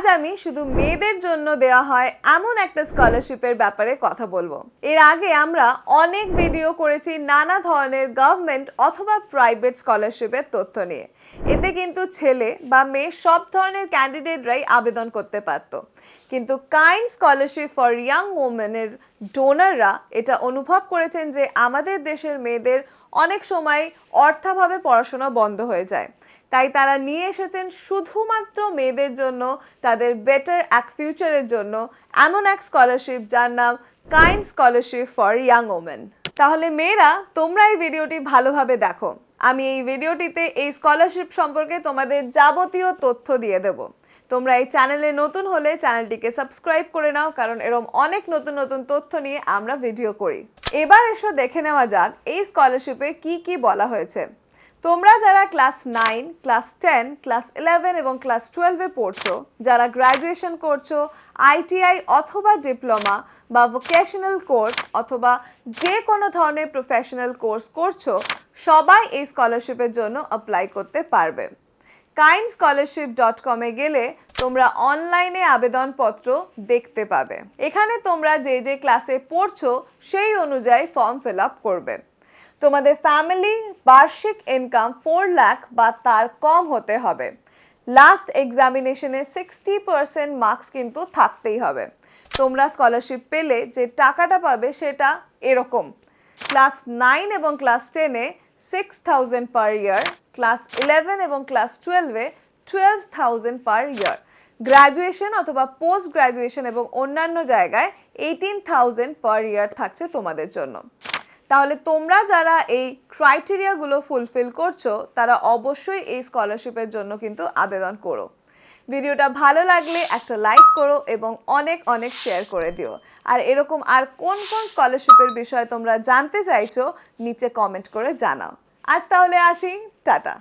আজ আমি শুধু মেয়েদের জন্য দেওয়া হয় এমন একটা স্কলারশিপের ব্যাপারে কথা বলব। এর আগে আমরা অনেক ভিডিও করেছি নানা ধরনের গভর্নমেন্ট অথবা প্রাইভেট স্কলারশিপের তথ্য নিয়ে। এতে কিন্তু ছেলে বা মেয়ে সব ধরনের ক্যান্ডিডেটরাই আবেদন করতে পারত। কিন্তু কাইন্ড স্কলারশিপ ফর ইয়াং ওমেনের ডোনাররা এটা অনুভব করেছেন যে আমাদের দেশের মেয়েদের অনেক সময় অর্থাভাবে পড়াশোনা বন্ধ হয়ে যায়। তাই তারা নিয়ে এসেছেন শুধুমাত্র মেয়েদের জন্য, তাদের বেটার এক ফিউচারের জন্য এমন এক স্কলারশিপ যার নাম Kind scholarship for young women তাহলে মেয়েরা, তোমরা এই ভিডিওটি ভালোভাবে দেখো। আমি এই ভিডিওটিতে এই স্কলারশিপ সম্পর্কে তোমাদের যাবতীয় তথ্য দিয়ে দেবো। তোমরা এই চ্যানেলে নতুন হলে চ্যানেলটিকে সাবস্ক্রাইব করে নাও, কারণ এরকম অনেক নতুন নতুন তথ্য নিয়ে আমরা ভিডিও করি। এবার এসো দেখে নেওয়া যাক এই স্কলারশিপে কি কি বলা হয়েছে। তোমরা যারা class nine class ten class eleven এবং ক্লাস টুয়েলভে পড়ছো, যারা গ্র্যাজুয়েশন করছ আইটিআই অথবা ডিপ্লোমা বা ভোকেশনাল কোর্স অথবা যে কোনো ধরনের প্রফেশনাল কোর্স করছ, সবাই এই স্কলারশিপের জন্য অ্যাপ্লাই করতে পারবে। কাইন্ড স্কলারশিপ ডট কমে গেলে তোমরা অনলাইনে আবেদনপত্র দেখতে পাবে। এখানে তোমরা যে যে ক্লাসে পড়ছো, সেই অনুযায়ী ফর্ম ফিল আপ করবে। তোমাদের ফ্যামিলি বার্ষিক ইনকাম ফোর লাখ বা তার কম হতে হবে। লাস্ট এক্সামিনেশনে সিক্সটি পার্সেন্ট মার্কস কিন্তু থাকতেই হবে। তোমরা স্কলারশিপ পেলে যে টাকাটা পাবে সেটা এরকম। ক্লাস নাইন এবং ক্লাস টেনে six thousand per year class eleven এবং ক্লাস টুয়েলভে twelve thousand per year graduation অথবা পোস্ট গ্র্যাজুয়েশন এবং অন্যান্য জায়গায় এইটিন থাউজেন্ড পার ইয়ার থাকছে তোমাদের জন্য। তাহলে তোমরা যারা এই ক্রাইটেরিয়াগুলো ফুলফিল করছ, তারা অবশ্যই এই স্কলারশিপের জন্য কিন্তু আবেদন করো। ভিডিওটা ভালো লাগলে একটা লাইক করো এবং অনেক অনেক শেয়ার করে দিও। আর এরকম আর কোন কোন স্কলারশিপের বিষয়ে তোমরা জানতে চাইছো, নিচে কমেন্ট করে জানাও। আজ তাহলে আসি, টাটা।